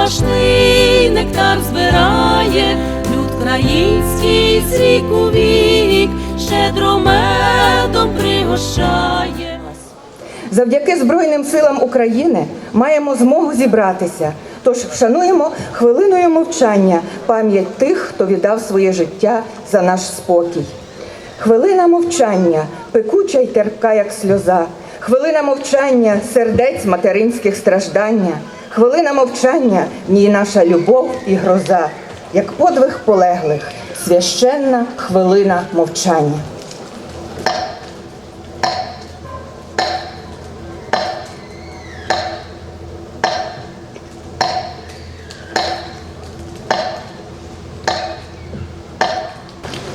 запашний нектар збирає, люд країнський з віку вік, щедро медом пригощає. Завдяки Збройним силам України маємо змогу зібратися. Тож вшануємо хвилиною мовчання пам'ять тих, хто віддав своє життя за наш спокій. Хвилина мовчання, пекуча й терпка, як сльоза. Хвилина мовчання, сердець материнських страждання. Хвилина мовчання, ній наша любов і гроза, як подвиг полеглих, священна хвилина мовчання.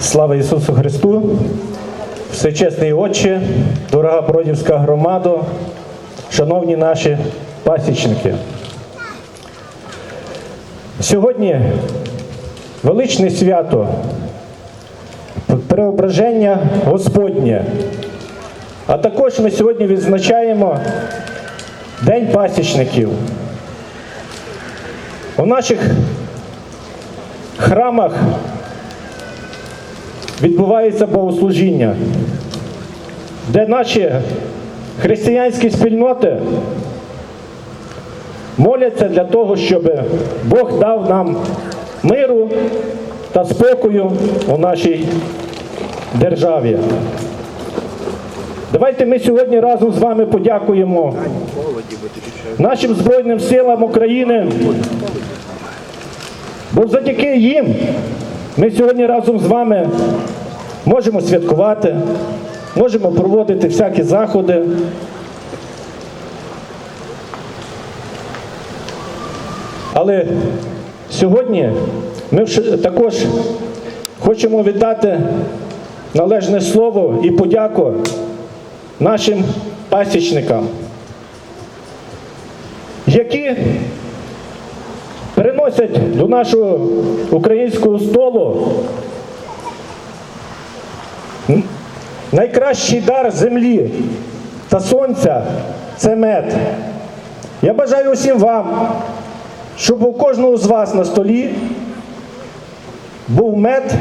Слава Ісусу Христу! Всечесний Отче, дорога Бродівська громада, шановні наші пасічники. Сьогодні величне свято преображення Господнє. А також ми сьогодні відзначаємо День пасічників. У наших храмах відбувається богослужіння, де наші християнські спільноти моляться для того, щоб Бог дав нам миру та спокою у нашій державі. Давайте ми сьогодні разом з вами подякуємо нашим Збройним силам України, бо завдяки їм ми сьогодні разом з вами можемо святкувати, можемо проводити всякі заходи. Але сьогодні ми також хочемо віддати належне слово і подяку нашим пасічникам, які переносять до нашого українського столу найкращий дар землі та сонця це мед. Я бажаю усім вам, щоб у кожного з вас на столі був мед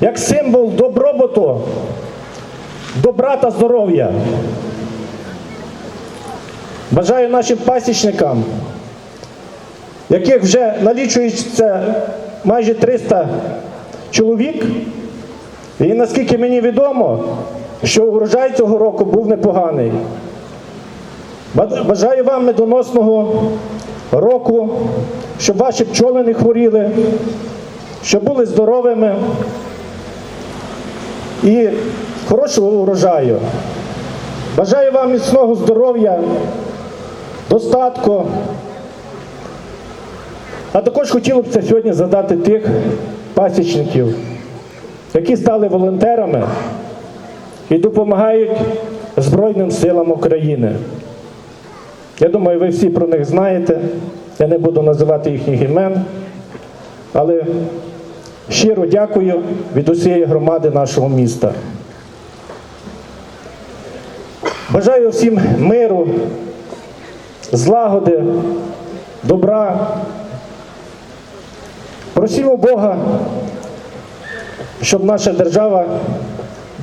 як символ добробуту, добра та здоров'я. Бажаю нашим пасічникам яких вже налічується майже 300 чоловік. І наскільки мені відомо, що урожай цього року був непоганий. Бажаю вам медоносного року, щоб ваші пчоли не хворіли, щоб були здоровими і хорошого урожаю. Бажаю вам міцного здоров'я, достатку. А також хотіло б це сьогодні задати тих пасічників, які стали волонтерами і допомагають Збройним силам України. Я думаю, ви всі про них знаєте. Я не буду називати їхніх імен, але щиро дякую від усієї громади нашого міста. Бажаю всім миру, злагоди, добра. Просимо Бога, щоб наша держава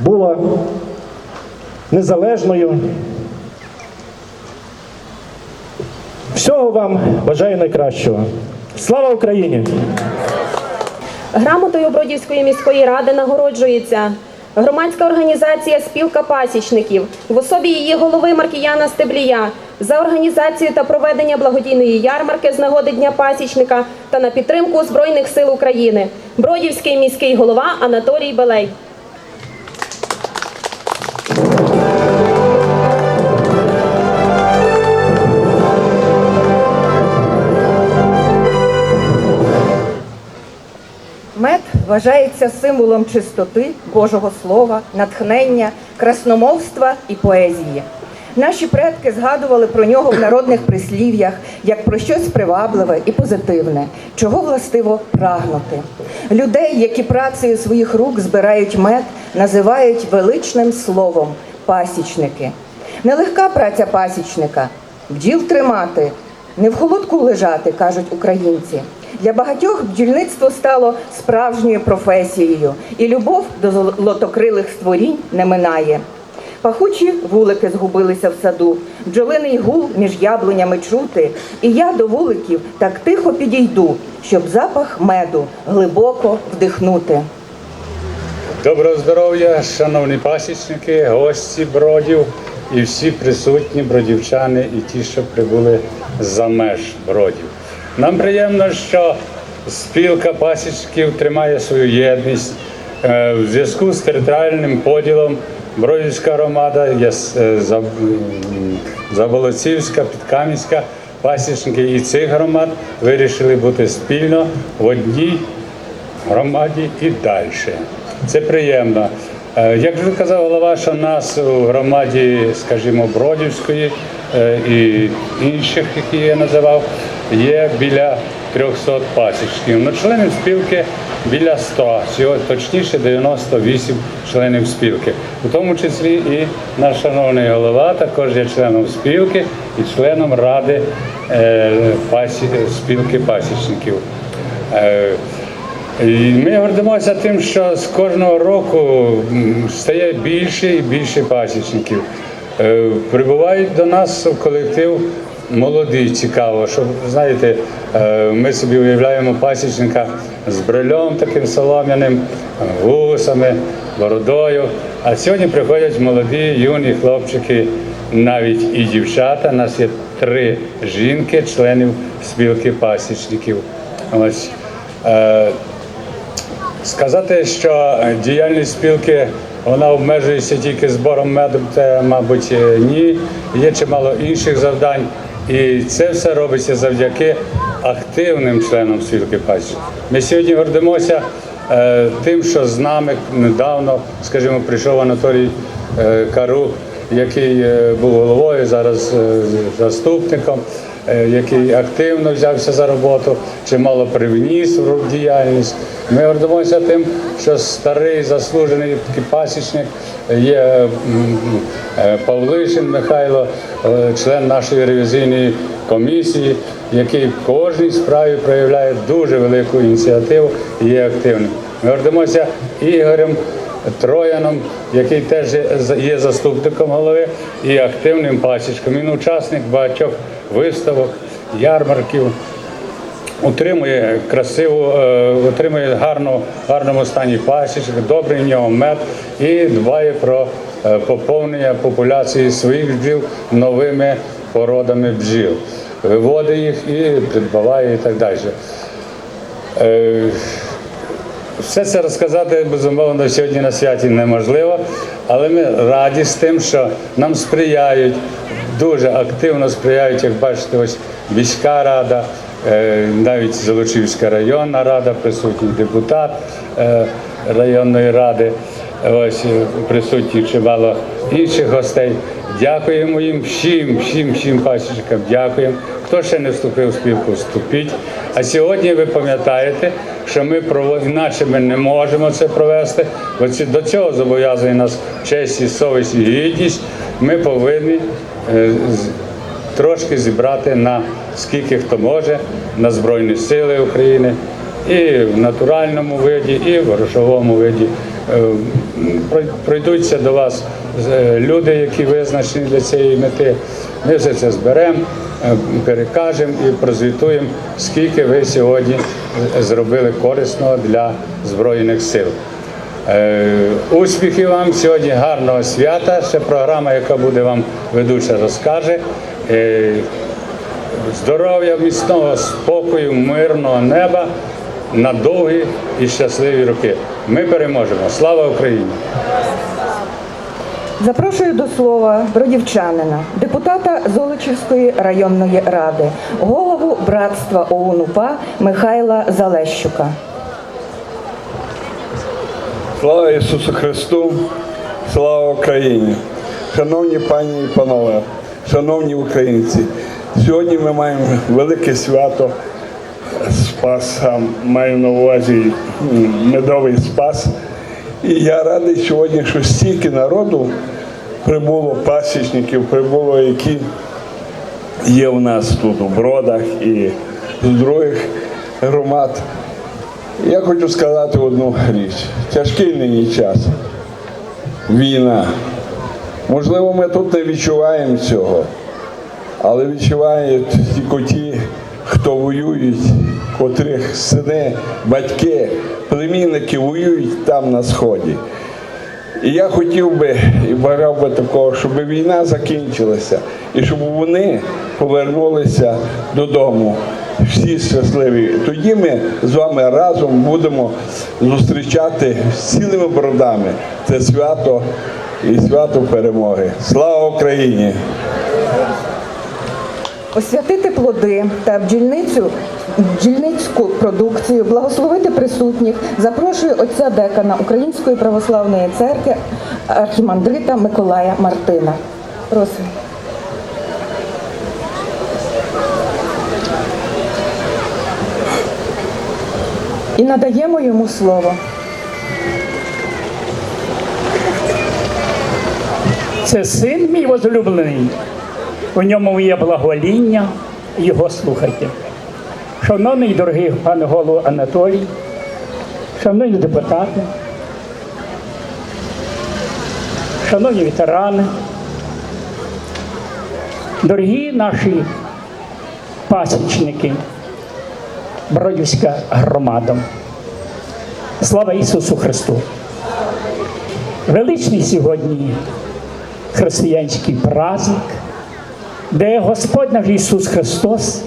була незалежною. Всього вам бажаю найкращого. Слава Україні! Грамотою Бродівської міської ради нагороджується громадська організація Спілка пасічників в особі її голови Маркіяна Стеблія за організацію та проведення благодійної ярмарки з нагоди Дня пасічника та на підтримку Збройних сил України. Бродівський міський голова Анатолій Белей. Вважається символом чистоти Божого Слова, натхнення, красномовства і поезії. Наші предки згадували про нього в народних прислів'ях як про щось привабливе і позитивне, чого властиво прагнути. Людей, які працею своїх рук збирають мед, називають величним словом пасічники. Нелегка праця пасічника, бджіл тримати, не в холодку лежати, кажуть українці. Для багатьох бджільництво стало справжньою професією, і любов до золотокрилих створінь не минає. Пахучі вулики згубилися в саду, бджолиний гул між яблунями чути, і я до вуликів так тихо підійду, щоб запах меду глибоко вдихнути. Доброго здоров'я, шановні пасічники, гості бродів і всі присутні бродівчани і ті, що прибули за меж бродів. Нам приємно, що спілка пасічників тримає свою єдність Е, в зв'язку з територіальним поділом. Бродівська громада, е, Заболоцівська, Підкам'янська, пасічники і цих громад вирішили бути спільно в одній громаді і далі. Це приємно. Е, Як вже казав голова, що нас у громаді, скажімо, Бродівської і інших, які я називав, є біля 300 пасічників. Ну, членів спілки біля 100, всього точніше 98 членів спілки. У тому числі і наш шановний голова також є членом спілки і членом ради е, пасі, спілки пасічників. Е, Ми гордимося тим, що з кожного року стає більше і більше пасічників. Е, Прибувають до нас в колектив молоді, цікаво, що знаєте, е, ми собі уявляємо пасічника з брильом таким солом'яним, вусами, бородою. А сьогодні приходять молоді, юні хлопчики, навіть і дівчата. У нас є три жінки, членів спілки пасічників. Ось. Е, Сказати, що діяльність спілки вона обмежується тільки збором меду, це, мабуть, е, ні. Є чимало інших завдань. І це все робиться завдяки активним членам спілки пасічників. Ми сьогодні гордимося е, тим, що з нами недавно, скажімо, прийшов Анатолій е, Кару, який е, був головою, зараз е, заступником який активно взявся за роботу, чимало привніс в діяльність. Ми гордимося тим, що старий заслужений пасічник є е, Павлишин Михайло, е, член нашої ревізійної комісії, який в кожній справі проявляє дуже велику ініціативу і є активним. Ми гордимося Ігорем. Трояном, який теж є заступником голови і активним пасічком. Він учасник багатьох виставок, ярмарків, утримує красиву, е, утримує гарну, гарному стані пасічок, добрий в нього мед і дбає про е, поповнення популяції своїх бджіл новими породами бджіл. Виводить їх і придбаває і так далі. Е, все це розказати безумовно сьогодні на святі неможливо, але ми раді з тим, що нам сприяють, дуже активно сприяють, як бачите, ось міська рада, е, навіть Золочівська районна рада, присутній депутат е, районної ради. Ось е, присутні чимало інших гостей. Дякуємо їм всім, всім, всім пасічникам. Дякуємо. Хто ще не вступив в спілку, вступіть. А сьогодні ви пам'ятаєте, що ми іначе ми не можемо це провести, бо до цього зобов'язує нас честь і совість і гідність. Ми повинні трошки зібрати на скільки хто може на Збройні Сили України і в натуральному виді, і в грошовому виді. Е, Пройдуться до вас е, люди, які визначені для цієї мети. Ми все це зберемо, е, перекажемо і прозвітуємо, скільки ви сьогодні е, зробили корисного для Збройних сил. Е, Успіхів вам сьогодні гарного свята. Ще програма, яка буде вам ведуча, розкаже. Е, Здоров'я, міцного спокою, мирного неба на довгі і щасливі роки. Ми переможемо. Слава Україні! Запрошую до слова бродівчанина, депутата Золочівської районної ради, голову братства ОУН УПА Михайла Залещука. Слава Ісусу Христу, слава Україні! шановні пані і панове, шановні українці, сьогодні ми маємо велике свято Спаса, маю на увазі медовий спас. І я радий сьогодні, що стільки народу прибуло, пасічників прибуло, які є в нас тут у бродах і з других громад. Я хочу сказати одну річ. Тяжкий нині час. Війна. Можливо, ми тут не відчуваємо цього, але відчувають тільки ті, хто воюють, котрих сини, батьки, племінники воюють там на сході. І я хотів би і бажав би такого, щоб війна закінчилася і щоб вони повернулися додому. Всі щасливі. Тоді ми з вами разом будемо зустрічати цілими бродами це свято і свято перемоги. Слава Україні! Освятити плоди та бджільницю, бджільницьку продукцію, благословити присутніх, запрошую отця декана Української православної церкви архімандрита Миколая Мартина. Просимо. Надаємо йому слово. Це син мій возлюблений. У ньому є благовоління, його слухайте. Шановний дорогий пане голову Анатолій, шановні депутати, шановні ветерани, дорогі наші пасічники, Бродівська громада. Слава Ісусу Христу! Величний сьогодні християнський праздник, де Господь наш Ісус Христос,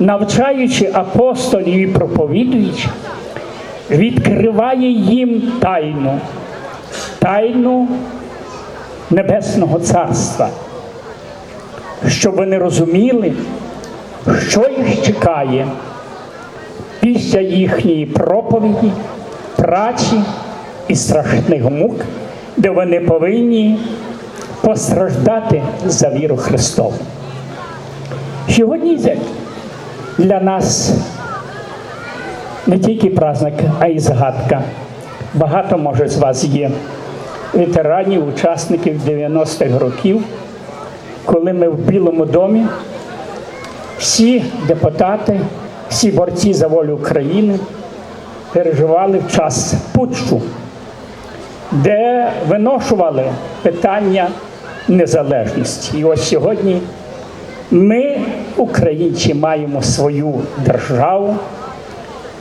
навчаючи апостолів і проповідуючи, відкриває їм тайну, тайну Небесного Царства, щоб вони розуміли, що їх чекає після їхньої проповіді, праці і страшних мук, де вони повинні постраждати за віру Христову. Сьогодні для нас не тільки праздник, а й згадка. Багато, може, з вас є ветеранів, учасників 90-х років, коли ми в Білому домі, всі депутати, всі борці за волю України переживали в час путчу де виношували питання незалежності. І ось сьогодні ми, українці, маємо свою державу,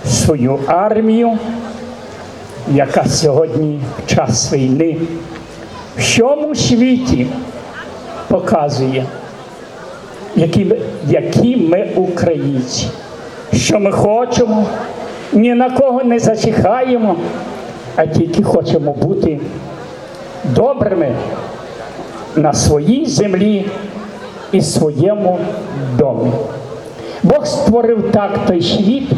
свою армію, яка сьогодні в час війни в всьому світі показує, які ми, які ми українці, що ми хочемо, ні на кого не зачекаємо а тільки хочемо бути добрими на своїй землі і своєму домі. Бог створив так той світ,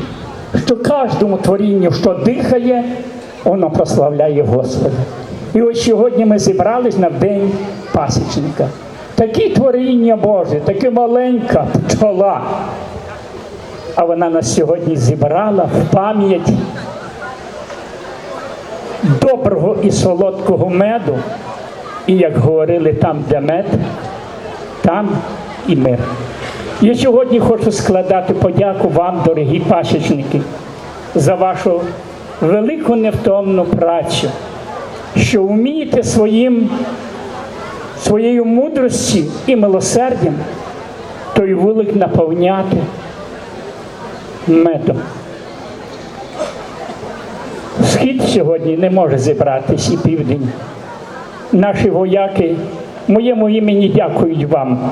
що кожному творінню, що дихає, воно прославляє Господа. І ось сьогодні ми зібрались на день пасічника. Такі творіння Боже, таке маленька пчола. А вона нас сьогодні зібрала в пам'ять доброго і солодкого меду, і як говорили, там, де мед, там і мир. Я сьогодні хочу складати подяку вам, дорогі пасічники, за вашу велику невтомну працю, що вмієте своїм, своєю мудрості і милосердям той вулик наповняти медом. Схід сьогодні не може зібратись і південь. Наші вояки моєму імені дякують вам,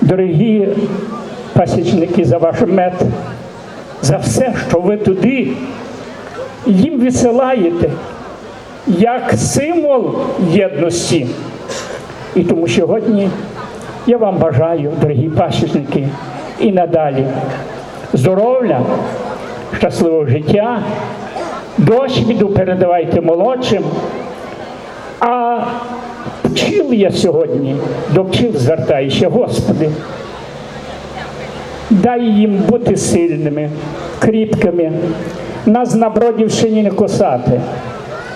дорогі пасічники, за ваш мед, за все, що ви туди їм висилаєте як символ єдності. І тому сьогодні я вам бажаю, дорогі пасічники, і надалі здоров'я, щасливого життя. Досвіду передавайте молодшим, а пчіл я сьогодні, до пчіл звертаюся, Господи. Дай їм бути сильними, кріпкими, нас на Бродівщині не кусати,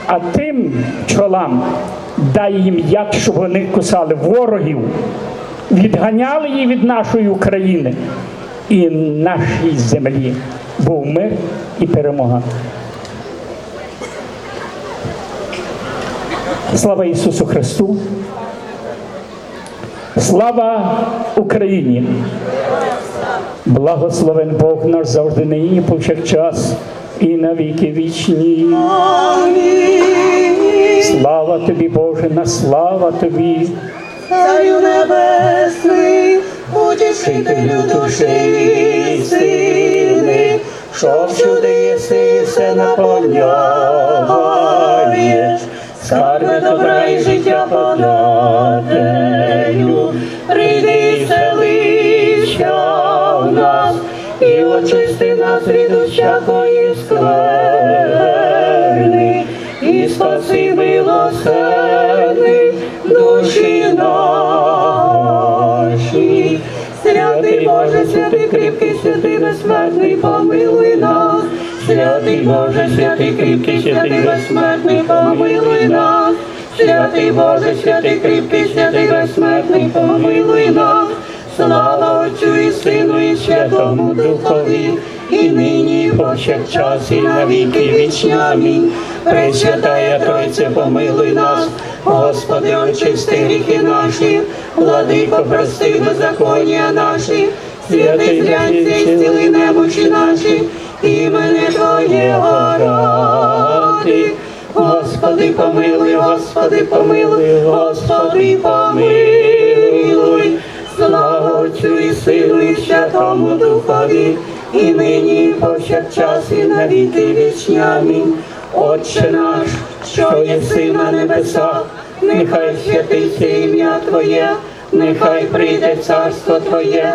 а тим пчолам дай їм як, щоб вони кусали ворогів, відганяли її від нашої України і нашій землі був мир і перемога. Слава Ісусу Христу! Слава Україні! Благословен Бог наш завжди нині повсякчас і на віки вічні. Слава тобі, Боже, на слава тобі, Царю небесний, утішителю душі сини, що всюди єси все наповняєш, скарби добра і життя подателю, прийди селища в нас, і очисти нас від усякої кріпкий, святий безсмертний, помилуй нас. Святий Боже, святий кріпкий, святий безсмертний, помилуй нас. Святий Боже, святий кріпкий, святий безсмертний, помилуй нас. Слава Отцю і Сину, і Святому Духові, і нині, і повсякчас, і на віки вічні. Амінь. Пресвятая Тройце, помилуй нас, Господи, очисти гріхи наші, владико, прости беззаконня наші, святий і зціли немочі наші, імени Твоєго ради. Господи, помилуй, Господи, помилуй, Господи, помилуй. Слава Отцю і Сину, і Святому Духові, і нині, і повсякчас, і на віки. Отче наш, що єси на небесах, нехай святиться ім'я Твоє, нехай прийде царство Твоє,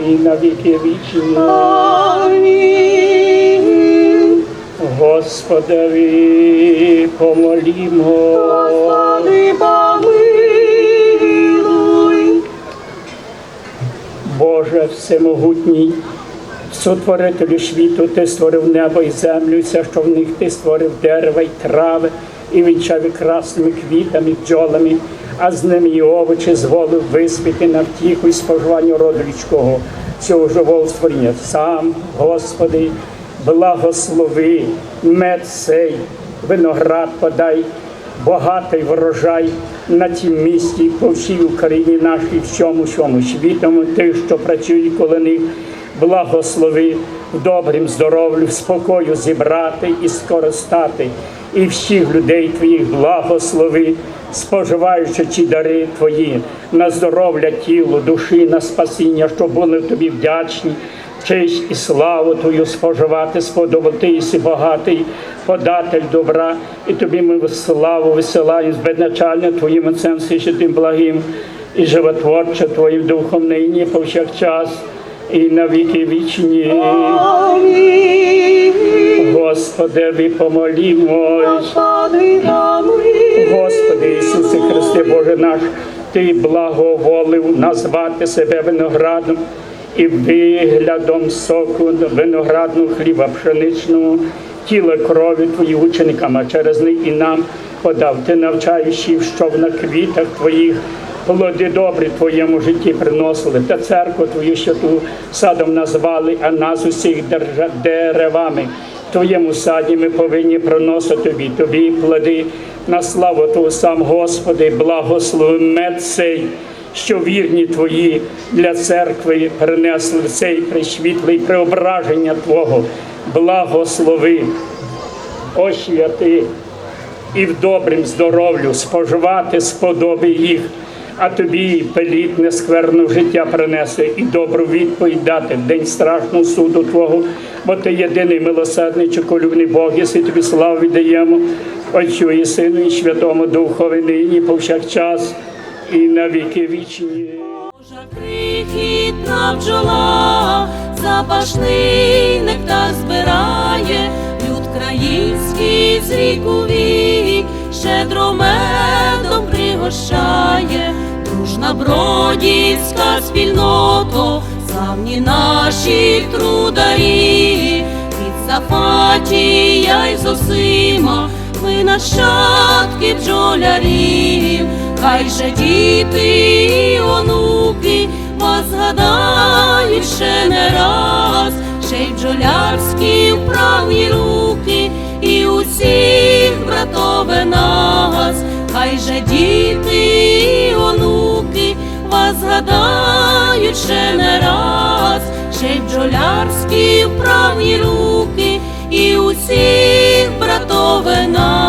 і на віки вічні. Амінь. Господи, помолімо. Господи, помилуй. Боже всемогутній, сотворителю світу, ти створив небо і землю, і все, що в них ти створив дерева й трави, і вінчав і красними квітами, бджолами, а з ними і овочі зволив виспіти на втіху і споживанню роду людського, цього живого створіння. Сам, Господи, благослови мед сей, виноград подай, багатий врожай на тім місті по всій Україні нашій, всьому всьому світому, тих, що працюють коло них, благослови в добрім здоров'ю, спокою зібрати і скористати. І всіх людей твоїх благослови, споживаючи ті дари твої на здоров'я тілу, душі, на спасіння, щоб були тобі вдячні честь і славу Твою споживати, сподобати і багатий податель добра, і тобі ми славу висилаємо з безначальним Твоїм Отцем Святим благим і животворче Твоїм Духом нині повсякчас і на віки вічні. Амінь. Господи, помолімось. Господи. Ісусе Христе, Боже наш, Ти благоволив назвати себе виноградом і виглядом соку виноградного хліба пшеничного, тіла крові Твоїх ученикам, а через них і нам подав. Ти навчаючи, що на квітах Твоїх плоди добрі Твоєму житті приносили, та церкву Твою святу садом назвали, а нас усіх деревами. Твоєму саді ми повинні приносити тобі, тобі плоди. На славу Твого сам, Господи, благослови мед цей, що вірні Твої для церкви принесли цей присвітлий преображення Твого. Благослови, о святий, і в добрім здоров'ю споживати сподоби їх, а тобі пеліт нескверну життя принесе і добру відповідь дати в день страшного суду Твого, бо ти єдиний милосердний, чоколюбний Бог, єси тобі славу віддаємо, Отцю і Сину, і Святому Духові нині, повсякчас, і на віки вічні. Божа крихітна бджола, запашний нектар збирає, люд країнський з ріку вік, щедро медом пригощає, дружна бродівська спільнота, славні наші трударі, від Сафатія й Зосима, ви нащадки бджолярів, хай же діти і онуки вас згадають ще не раз, ще й бджолярські вправні руки, і усіх братове нас, хай же діти і онуки згадають ще не раз, ще й бджолярські вправні руки і усіх братовина.